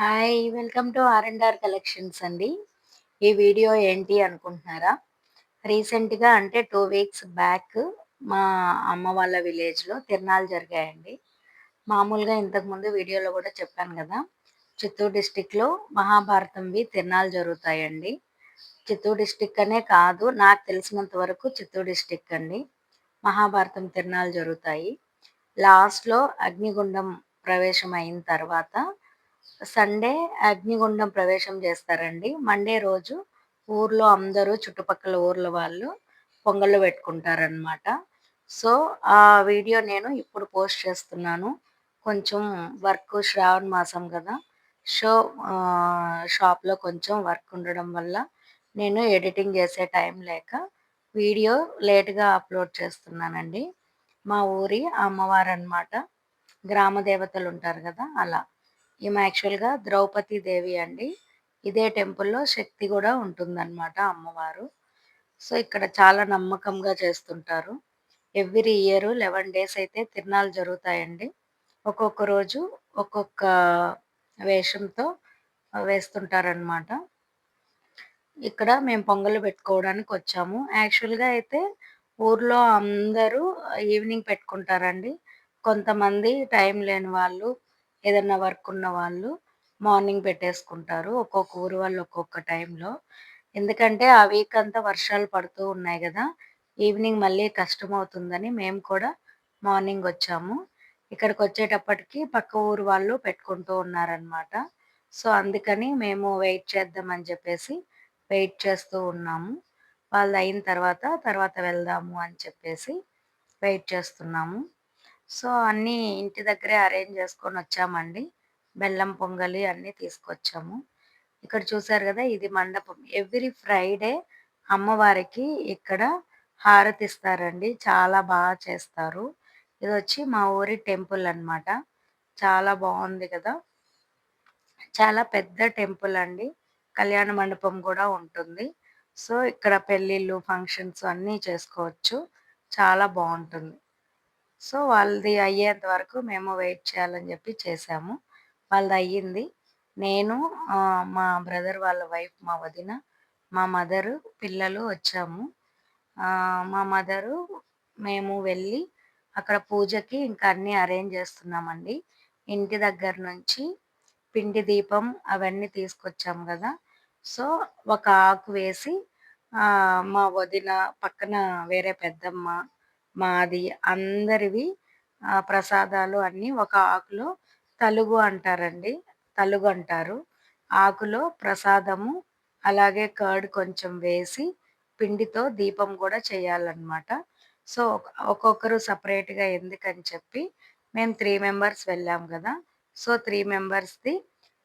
Hi welcome to R and R collections అండి. ఈ video ఏంటి అనుకుంటున్నారా? రీసెంట్గా అంటే టూ వీక్స్ బ్యాక్ మా అమ్మ వాళ్ళ విలేజ్లో తిరణాలు జరిగాయండి. మామూలుగా ఇంతకుముందు వీడియోలో కూడా చెప్పాను కదా చిత్తూరు డిస్టిక్లో మహాభారతంవి తిరణాలు జరుగుతాయండి. చిత్తూరు డిస్టిక్ అనే కాదు నాకు తెలిసినంత వరకు చిత్తూరు డిస్టిక్ అండి. మహాభారతం తిరణాలు జరుగుతాయి. లాస్ట్లో అగ్నిగుండం ప్రవేశం అయిన తర్వాత సండే అగ్నిగుండం ప్రవేశం చేస్తారండి. మండే రోజు ఊర్లో అందరూ చుట్టుపక్కల ఊర్ల వాళ్ళు పొంగళ్ళు పెట్టుకుంటారనమాట సో ఆ వీడియో నేను ఇప్పుడు పోస్ట్ చేస్తున్నాను. కొంచెం వర్క్ శ్రావణ మాసం కదా. షో షాప్లో కొంచెం వర్క్ ఉండడం వల్ల నేను ఎడిటింగ్ చేసే టైం లేక వీడియో లేట్గా అప్లోడ్ చేస్తున్నానండి. మా ఊరి అమ్మవారు అనమాట గ్రామ దేవతలు ఉంటారు కదా అలా. ఈమె యాక్చువల్గా ద్రౌపది దేవి అండి. ఇదే టెంపుల్లో శక్తి కూడా ఉంటుందన్నమాట అమ్మవారు. సో ఇక్కడ చాలా నమ్మకంగా చేస్తుంటారు. ఎవ్రీ ఇయర్ లెవెన్ డేస్ అయితే తిరణాలు జరుగుతాయండి. ఒక్కొక్క రోజు ఒక్కొక్క వేషంతో వేస్తుంటారనమాట ఇక్కడ మేము పొంగలు పెట్టుకోవడానికి వచ్చాము. యాక్చువల్గా అయితే ఊర్లో అందరూ ఈవినింగ్ పెట్టుకుంటారండి. కొంతమంది టైం లేని వాళ్ళు ఏదన్నా వర్క్ ఉన్న వాళ్ళు మార్నింగ్ పెట్టేసుకుంటారు. ఒక్కొక్క ఊరు వాళ్ళు ఒక్కొక్క టైంలో ఎందుకంటే ఆ వీక్ అంతా వర్షాలు పడుతూ ఉన్నాయి కదా. ఈవినింగ్ మళ్ళీ కష్టం అవుతుందని మేము కూడా మార్నింగ్ వచ్చాము. ఇక్కడికి వచ్చేటప్పటికి పక్క ఊరు వాళ్ళు పెట్టుకుంటూ ఉన్నారనమాట సో అందుకని మేము వెయిట్ చేద్దామని చెప్పేసి వెయిట్ చేస్తూ ఉన్నాము. వాళ్ళు అయిన తర్వాత తర్వాత వెళ్దాము అని చెప్పేసి వెయిట్ చేస్తున్నాము. సో అన్నీ ఇంటి దగ్గరే అరేంజ్ చేసుకొని వచ్చామండి. బెల్లం పొంగలి అన్నీ తీసుకొచ్చాము. ఇక్కడ చూసారు కదా ఇది మండపం. ఎవ్రీ ఫ్రైడే అమ్మవారికి ఇక్కడ హారతి ఇస్తారండి. చాలా బాగా చేస్తారు. ఇది వచ్చి మా ఊరి టెంపుల్ అనమాట చాలా బాగుంది కదా. చాలా పెద్ద టెంపుల్ అండి. కళ్యాణ మండపం కూడా ఉంటుంది. సో ఇక్కడ పెళ్ళిళ్ళు ఫంక్షన్స్ అన్నీ చేసుకోవచ్చు. చాలా బాగుంటుంది. సో వాళ్ళది అయ్యేంత వరకు మేము వెయిట్ చేయాలని చెప్పి చేసాము. వాళ్ళది అయ్యింది. నేను మా బ్రదర్ వాళ్ళ వైఫ్ మా వదిన మా మదరు పిల్లలు వచ్చాము. మా మదరు మేము వెళ్ళి అక్కడ పూజకి ఇంకా అన్నీ అరేంజ్ చేస్తున్నామండి. ఇంటి దగ్గర నుంచి పిండి దీపం అవన్నీ తీసుకొచ్చాము కదా. సో ఒక ఆకు వేసి మా వదిన పక్కన వేరే పెద్దమ్మ మాది అందరివి ప్రసాదాలు అన్నీ ఒక ఆకులో తలుగు అంటారండి. తలుగు అంటారు. ఆకులో ప్రసాదము అలాగే కర్డ్ కొంచెం వేసి పిండితో దీపం కూడా చేయాలన్నమాట. సో ఒక్కొక్కరు సపరేట్గా ఎందుకని చెప్పి మేము త్రీ మెంబర్స్ వెళ్ళాం కదా. సో త్రీ మెంబర్స్ది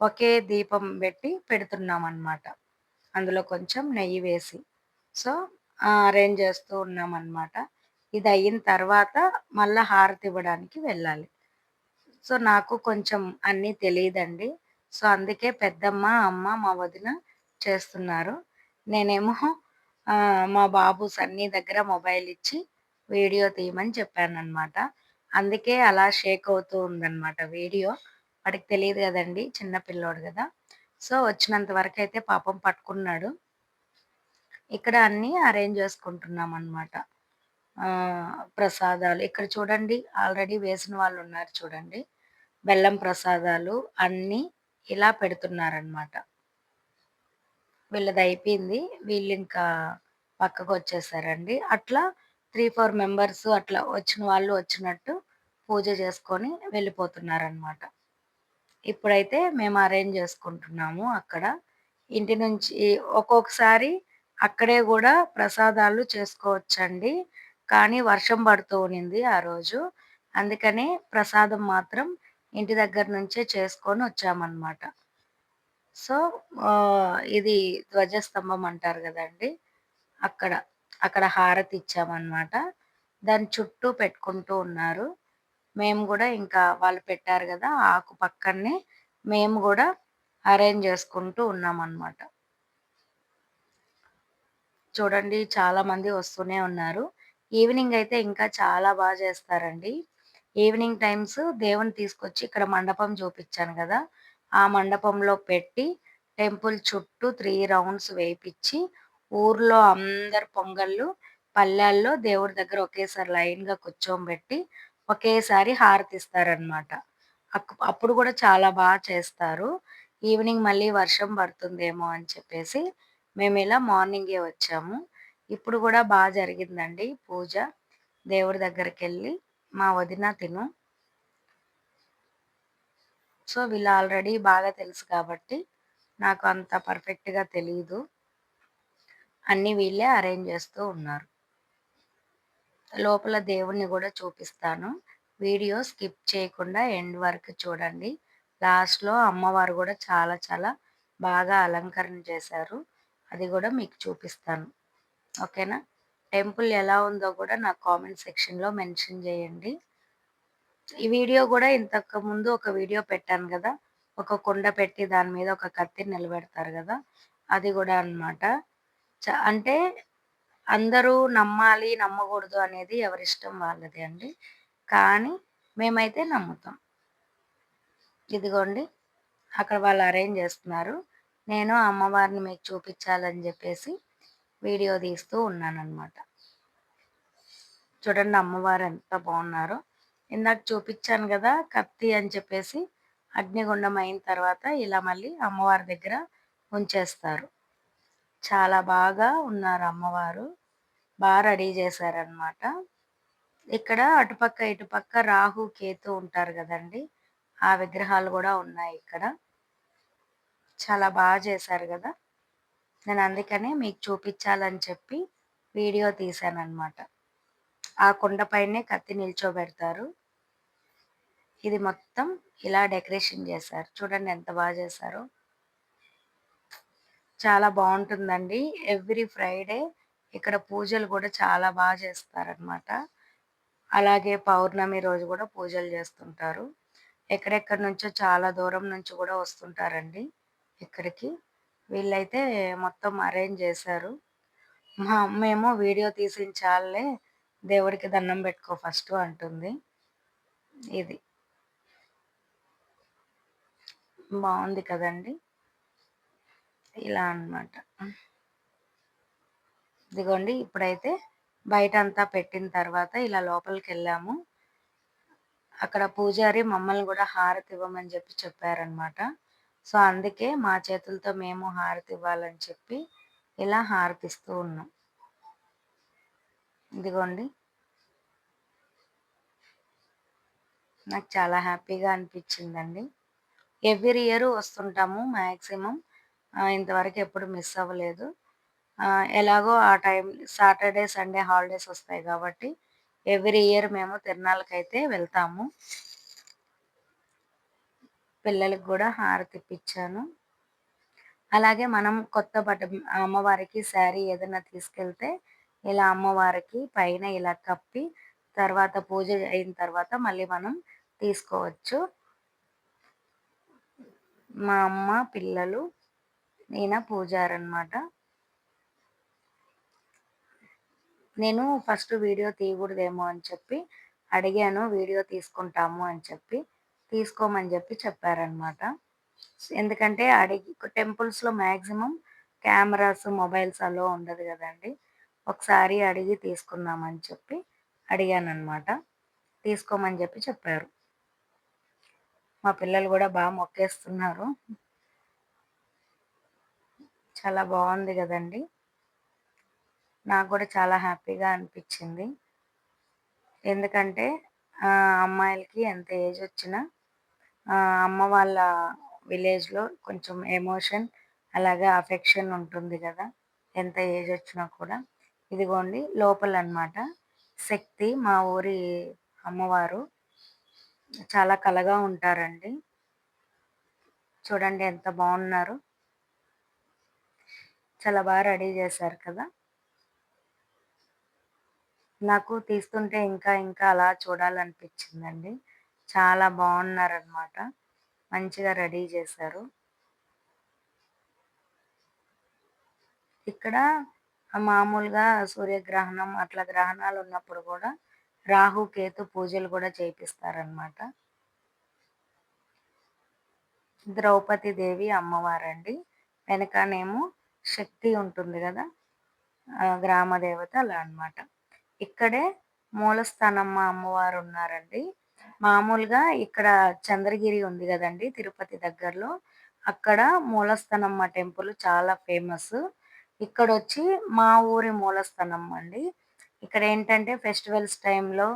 ఒకే దీపం పెట్టి పెడుతున్నాం అన్నమాట అందులో కొంచెం నెయ్యి వేసి. సో అరేంజ్ చేస్తూ ఉన్నాం అన్నమాట ఇది అయిన తర్వాత మళ్ళీ హారతి ఇవ్వడానికి వెళ్ళాలి. సో నాకు కొంచెం అన్నీ తెలియదండి సో అందుకే పెద్దమ్మ అమ్మ మా వదిన చేస్తున్నారు. నేనేమో మా బాబు సన్నీ దగ్గర మొబైల్ ఇచ్చి వీడియో తీయమని చెప్పాను అందుకే అలా షేక్ అవుతూ ఉందన్నమాట వీడియో. వాడికి తెలియదు కదండి చిన్న పిల్లోడు కదా. సో వచ్చినంత వరకు అయితే పాపం పట్టుకున్నాడు. ఇక్కడ అన్నీ అరేంజ్ చేసుకుంటున్నాం అనమాట ప్రసాదాలు. ఇక్కడ చూడండి ఆల్రెడీ వేసిన వాళ్ళు ఉన్నారు చూడండి. బెల్లం ప్రసాదాలు అన్నీ ఇలా పెడుతున్నారనమాట వీళ్ళది అయిపోయింది. వీళ్ళు ఇంకా పక్కకు వచ్చేసారండి. అట్లా త్రీ ఫోర్ మెంబర్స్ అట్లా వచ్చిన వాళ్ళు వచ్చినట్టు పూజ చేసుకొని వెళ్ళిపోతున్నారనమాట ఇప్పుడైతే మేము అరేంజ్ చేసుకుంటున్నాము అక్కడ. ఇంటి నుంచి ఒక్కొక్కసారి అక్కడే కూడా ప్రసాదాలు చేసుకోవచ్చండి. కానీ వర్షం పడుతూ ఉన్నింది ఆ రోజు. అందుకని ప్రసాదం మాత్రం ఇంటి దగ్గర నుంచే చేసుకొని వచ్చామన్నమాట. సో ఇది ధ్వజస్తంభం అంటారు కదండి. అక్కడ అక్కడ హారతి ఇచ్చామన్నమాట. దాని చుట్టూ పెట్టుకుంటూ ఉన్నారు. మేము కూడా ఇంకా వాళ్ళు పెట్టారు కదా ఆకు పక్కనే మేము కూడా అరేంజ్ చేసుకుంటూ ఉన్నామన్నమాట. చూడండి చాలా మంది వస్తూనే ఉన్నారు. ఈవినింగ్ అయితే ఇంకా చాలా బాగా చేస్తారండి ఈవినింగ్ టైమ్స్ దేవుని తీసుకొచ్చి ఇక్కడ మండపం చూపించాను కదా ఆ మండపంలో పెట్టి టెంపుల్ చుట్టూ త్రీ రౌండ్స్ వేయించి ఊర్లో అందరు పొంగళ్ళు పల్లెల్లో దేవుడి దగ్గర ఒకేసారి లైన్‌గా కూర్చోబెట్టి ఒకేసారి హారతిస్తారనమాట. అప్పుడు కూడా చాలా బాగా చేస్తారు. ఈవినింగ్ మళ్ళీ వర్షం పడుతుందేమో అని చెప్పేసి మేము ఇలా మార్నింగే వచ్చాము. ఇప్పుడు కూడా బాగా జరిగిందండి పూజ. దేవుడి దగ్గరికి వెళ్ళి మా వదిన, తిను. సో, వీళ్ళు ఆల్రెడీ బాగా తెలుసు కాబట్టి నాకు అంత పర్ఫెక్ట్‌గా తెలియదు అన్నీ వీళ్ళే అరేంజ్ చేస్తూ ఉన్నారు. లోపల దేవుణ్ణి కూడా చూపిస్తాను. వీడియో స్కిప్ చేయకుండా ఎండ్ వరకు చూడండి. లాస్ట్‌లో అమ్మవారు కూడా చాలా చాలా బాగా అలంకరణ చేశారు. అది కూడా మీకు చూపిస్తాను. ఓకేనా? టెంపుల్ ఎలా ఉందో కూడా నాకు కామెంట్ సెక్షన్‌లో మెన్షన్ చేయండి. ఈ వీడియో కూడా ఇంతకు ముందు ఒక వీడియో పెట్టాను కదా! ఒక కుండ పెట్టి దాని మీద ఒక కత్తి నిలబెడతారు కదా! అది కూడా అన్నమాట. చ అంటే అందరూ నమ్మాలి, నమ్మకూడదు అనేది ఎవరిష్టం వాళ్ళది అండి. కానీ మేమైతే నమ్ముతాం. ఇదిగోండి అక్కడ వాళ్ళు అరేంజ్ చేస్తున్నారు. నేను అమ్మవారిని మీకు చూపించాలని చెప్పేసి వీడియో తీస్తూ ఉన్నానన్నమాట. చూడండి అమ్మవారు ఎంత బాగున్నారో. ఇందాక చూపించాను కదా! కత్తి అని చెప్పేసి అగ్నిగుండం అయిన తర్వాత ఇలా మళ్ళీ అమ్మవారి దగ్గర ఉంచేస్తారు. చాలా బాగా ఉన్నారు అమ్మవారు. బాగా రెడీ చేశారనమాట. ఇక్కడ అటుపక్క, ఇటుపక్క రాహు, కేతు ఉంటారు కదండి ఆ విగ్రహాలు కూడా ఉన్నాయి ఇక్కడ. చాలా బాగా చేశారు కదా నేను అందుకనే మీకు చూపించాలని చెప్పి వీడియో తీశాననమాట. ఆ కుండపైనే కత్తి నిల్చోబెడతారు. ఇది మొత్తం ఇలా డెకరేషన్ చేశారు. చూడండి ఎంత బాగా చేశారో. చాలా బాగుంటుందండి ఎవ్రీ ఫ్రైడే ఇక్కడ పూజలు కూడా చాలా బాగా చేస్తారనమాట. అలాగే పౌర్ణమి రోజు కూడా పూజలు చేస్తుంటారు. ఎక్కడెక్కడి నుంచో చాలా దూరం నుంచి కూడా వస్తుంటారండి ఇక్కడికి. వీళ్ళైతే మొత్తం అరేంజ్ చేశారు. మా అమ్మేమో వీడియో తీసించాల్లే దేవుడికి దండం పెట్టుకో ఫస్ట్ అంటుంది. ఇది. బాగుంది కదండీ! ఇలా అన్నమాట. ఇదిగోండి ఇప్పుడైతే బయట అంతా పెట్టిన తర్వాత ఇలా లోపలికి వెళ్ళాము అక్కడ పూజారి మమ్మల్ని కూడా హారతి ఇవ్వమని చెప్పి చెప్పారనమాట. సో, అందుకే మా చేతులతో మేము హారతి ఇవ్వాలని చెప్పి ఇలా హారతిస్తూ ఉన్నాం. ఇదిగోండి. నాకు చాలా హ్యాపీగా అనిపించిందండి. ఎవ్రీ ఇయర్ వస్తుంటాము మ్యాక్సిమం ఇంతవరకు ఎప్పుడు మిస్ అవ్వలేదు. ఎలాగో ఆ టైం సాటర్‌డే, సండే హాలిడేస్ వస్తాయి కాబట్టి ఎవ్రీ ఇయర్ మేము తిరునాళ్ళకైతే వెళ్తాము. పిల్లలకు కూడా హారతి ఇప్పించాను. అలాగే మనం కొత్త బట్ట అమ్మవారికి శారీ ఏదైనా తీసుకెళ్తే ఇలా అమ్మవారికి పైన ఇలా కప్పి తర్వాత పూజ అయిన తర్వాత మళ్ళీ మనం తీసుకోవచ్చు. మా అమ్మ, పిల్లలు, ఈయన పూజారనమాట. నేను ఫస్ట్ వీడియో తీయకూడదేమో అని చెప్పి అడిగాను. వీడియో తీసుకుంటాము అని చెప్పి. తీసుకోమని చెప్పి చెప్పారనమాట. ఎందుకంటే అడిగి టెంపుల్స్‌లో మ్యాక్సిమం కెమెరాస్, మొబైల్స్ అలో ఉండదు కదండి ఒకసారి అడిగి తీసుకుందామని చెప్పి అడిగాననమాట. తీసుకోమని చెప్పి చెప్పారు. మా పిల్లలు కూడా బాగా మొక్కేస్తున్నారు. చాలా బాగుంది కదండి నాకు కూడా చాలా హ్యాపీగా అనిపించింది. ఎందుకంటే అమ్మాయిలకి ఎంత ఏజ్ వచ్చినా అమ్మ వాళ్ళ విలేజ్‌లో కొంచెం ఎమోషన్ అలాగే అఫెక్షన్ ఉంటుంది కదా ఎంత ఏజ్ వచ్చినా కూడా. ఇదిగోండి లోపల అనమాట శక్తి మా ఊరి అమ్మవారు. చాలా కళగా ఉంటారండి. చూడండి ఎంత బాగున్నారు చాలా బాగా రెడీ చేశారు కదా! నాకు తీస్తుంటే ఇంకా ఇంకా అలా చూడాలనిపించిందండి. చాలా బాగున్నారనమాట మంచిగా రెడీ చేశారు. ఇక్కడ మామూలుగా సూర్యగ్రహణం అట్లా గ్రహణాలు ఉన్నప్పుడు కూడా రాహు, కేతు పూజలు కూడా చేపిస్తారనమాట. ద్రౌపది దేవి అమ్మవారండి వెనకనేమో శక్తి ఉంటుంది కదా గ్రామ దేవత అలా అనమాట ఇక్కడే మూలస్థానమ్మ అమ్మవారు ఉన్నారండి మామూలుగా ఇక్కడ చంద్రగిరి ఉంది కదండి తిరుపతి దగ్గరలో. అక్కడ మూలస్థనమ్మ టెంపుల్ చాలా ఫేమస్. ఇక్కడ వచ్చి మా ఊరి మూలస్థనమ్మ అండి ఇక్కడ ఏంటంటే ఫెస్టివల్స్ టైంలో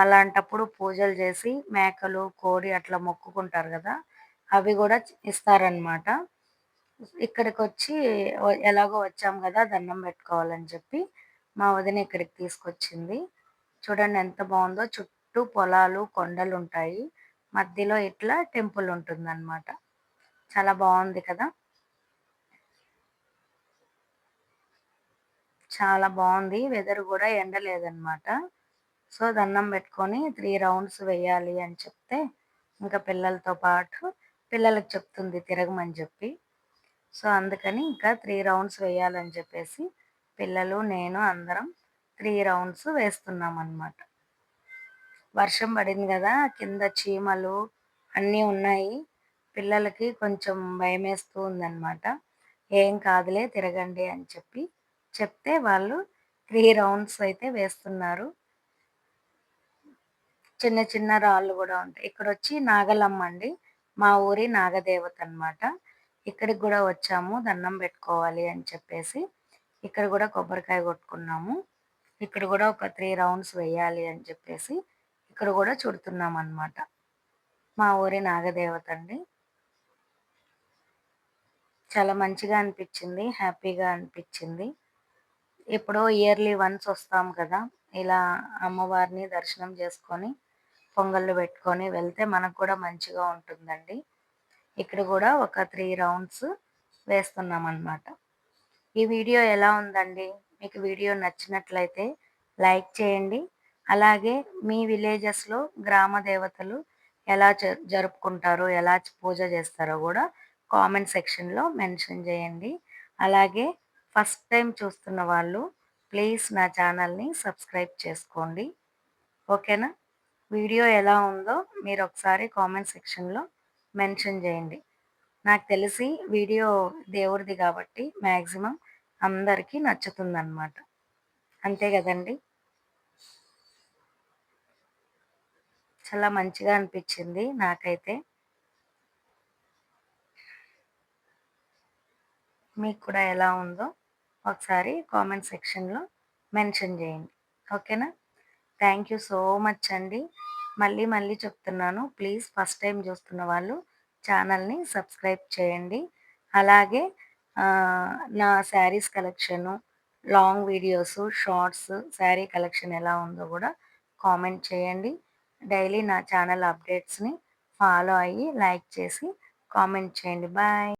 అలాంటప్పుడు పూజలు చేసి మేకలు కోడి అట్లా మొక్కుకుంటారు కదా అవి కూడా ఇస్తారనమాట ఇక్కడికి వచ్చి ఎలాగో వచ్చాం కదా దండం పెట్టుకోవాలని చెప్పి మా వదిన ఇక్కడికి తీసుకొచ్చింది. చూడండి ఎంత బాగుందో చుట్టూ చుట్టూ పొలాలు కొండలు ఉంటాయి మధ్యలో ఇట్లా టెంపుల్ ఉంటుందన్నమాట చాలా బాగుంది కదా? చాలా బాగుంది వెదర్ కూడా ఎండ లేదనమాట సో దండం పెట్టుకొని త్రీ రౌండ్స్ వేయాలి అని చెప్తే ఇంకా పిల్లలతో పాటు పిల్లలకు చెప్తుంది తిరగమని చెప్పి. సో అందుకని ఇంకా త్రీ రౌండ్స్ వేయాలని చెప్పేసి పిల్లలు నేను అందరం త్రీ రౌండ్స్ వేస్తున్నాం అన్నమాట వర్షం పడింది కదా కింద చీమలు అన్నీ ఉన్నాయి. పిల్లలకి కొంచెం భయం వేస్తూ ఉందన్నమాట. ఏం కాదులే తిరగండి అని చెప్పి చెప్తే వాళ్ళు త్రీ రౌండ్స్ అయితే వేస్తున్నారు. చిన్న చిన్న రాళ్ళు కూడా ఉంటాయి. ఇక్కడ వచ్చి నాగలమ్మ అండి. మా ఊరి నాగదేవత అనమాట ఇక్కడికి కూడా వచ్చాము దండం పెట్టుకోవాలి అని చెప్పేసి. ఇక్కడ కూడా కొబ్బరికాయ కొట్టుకున్నాము. ఇక్కడ కూడా ఒక త్రీ రౌండ్స్ వేయాలి అని చెప్పేసి ఇక్కడ కూడా చుడుతున్నాం అనమాట మా ఊరి నాగదేవత అండి. చాలా మంచిగా అనిపించింది హ్యాపీగా అనిపించింది. ఎప్పుడో ఇయర్లీ వన్స్ వస్తాం కదా ఇలా అమ్మవారిని దర్శనం చేసుకొని పొంగళ్ళు పెట్టుకొని వెళ్తే మనకు కూడా మంచిగా ఉంటుందండి. ఇక్కడ కూడా ఒక త్రీ రౌండ్స్ వేస్తున్నాం అన్నమాట ఈ వీడియో ఎలా ఉందండి? మీకు వీడియో నచ్చినట్లయితే లైక్ చేయండి అలాగే మీ విలేజెస్లో గ్రామ దేవతలు ఎలా జరుపుకుంటారో ఎలా పూజ చేస్తారో కూడా కామెంట్ సెక్షన్లో మెన్షన్ చేయండి. అలాగే ఫస్ట్ టైం చూస్తున్న వాళ్ళు ప్లీజ్ నా ఛానల్ని సబ్స్క్రైబ్ చేసుకోండి. ఓకేనా? వీడియో ఎలా ఉందో మీరు ఒకసారి కామెంట్ సెక్షన్లో మెన్షన్ చేయండి. నాకు తెలిసి వీడియో దేవుడిది కాబట్టి మ్యాక్సిమం అందరికీ నచ్చుతుందన్నమాట. అంతే కదండి? చాలా మంచిగా అనిపించింది నాకైతే. మీకు కూడా ఎలా ఉందో ఒకసారి కామెంట్ సెక్షన్లో మెన్షన్ చేయండి. ఓకేనా? థ్యాంక్ యూ సో మచ్ అండి. మళ్ళీ మళ్ళీ చెప్తున్నాను. ప్లీజ్ ఫస్ట్ టైం చూస్తున్న వాళ్ళు ఛానల్ని సబ్స్క్రైబ్ చేయండి. అలాగే నా saris collection long videos shorts sari collection ఎలా ఉందో కూడా కామెంట్ చేయండి. డైలీ నా ఛానల్ అప్డేట్స్ని ఫాలో అయ్యి లైక్ చేసి కామెంట్ చేయండి. బాయ్.